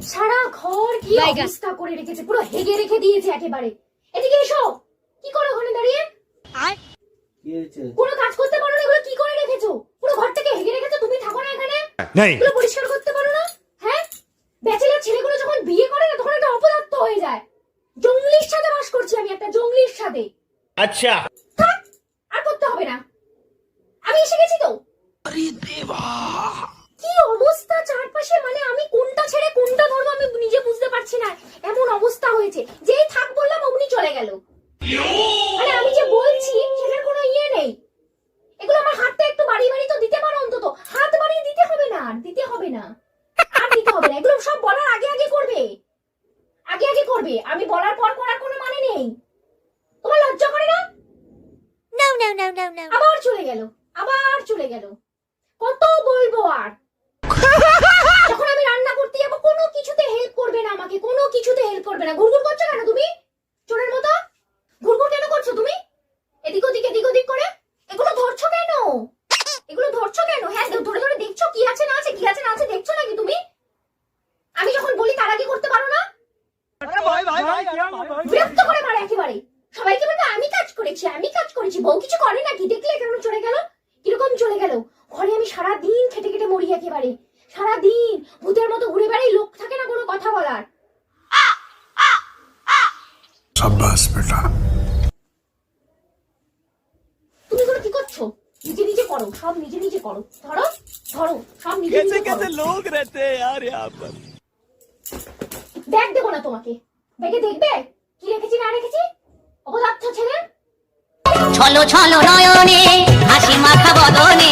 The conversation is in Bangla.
সারা ঘর কি অবস্থা করে রেখেছে? পুরো হেগে রেখে দিয়েছে একেবারে। এদিকে এসো! কি করো ওখানে দাঁড়িয়ে? কোনো কাজ করতে পারো না এগুলো কি করে রেখেছো? পুরো ঘরটাকে হেগে রেখেছো? তুমি থাকো না এখানে। এগুলো পরিষ্কার করতে পারো না হ্যাঁ? ছেলেগুলো যখন বিয়ে করে না তখন একটা অপদার্থ হয়ে যায়। জঙ্গলির সাথে বাস করছি আমি একটা জঙ্গলির সাথে। আচ্ছা। আর করতে হবে না। আমি এসে গেছি তো। আরে দেবা। কি অবস্থা চারপাশে? মানে আমি কোন না এমন অবস্থা হয়েছে যেই থাক বললাম অমনি চলে গেল। মানে আমি যে বলছি সেটার কোনো ইয়ে নেই। এগুলো আমার হাতটা একটু বাড়িয়ে বাড়ি তো দিতে পারো অন্তত। হাত বাড়িয়ে দিতে হবে না আর দিতে হবে না। আর দিতে হবে না এগুলো সব বলার আগে আগে করবে। আগে আগে করবে আমি বলার পর করার কোনো মানে নেই। তোমার লজ্জা করে না? no, no, no, no. আবার চলে গেল আবার চলে গেল। কত বলব আর যখন আমি রান্না করতে যাব কোনো কিছুতে হেল্প করবে না আমাকে কোনো কিছুতে হেল্প করবে না ঘুরঘুর করছ কেন তুমি? চোরের মতো? ঘুরঘুর কেন করছ তুমি? এদিক ওদিক এদিক ওদিক করে? এগুলো ধরছো কেন? এগুলো ধরছো কেন? হ্যাঁ ধরে ধরে দেখছ কি আছে না আছে, কি আছে না আছে, দেখছ নাকি তুমি? আমি যখন বলি তার আগে করতে পারো না? বিরক্ত করে মারে একেবারে। সবাইকে বলবে, আমি কাজ করেছি, আমি কাজ করেছি। বউ কিছু করে নাকি? দেখলে কেমন চলে গেল? কীরকম চলে গেল? ঘরে আমি সারা দিন খেটে খেটে মরি একেবারে। সারা দিন ভূতের মতো ঘুরে বেড়াই লোক থাকে না কোনো কথা বলার शाबाश बेटा তুমি কোনো কি করছো নিজে নিজে করো সব নিজে নিজে করো ধরো ধরো সব নিজে নিজে করো लोग रहते हैं यार यहाँ पर ব্যাগ দেবো না তোমাকে ব্যাগে দেখবে কি রেখেছি না রেখেছি অপদার্থ ছেলে ছলো ছলো নয়নে হাসি মাখা বদনে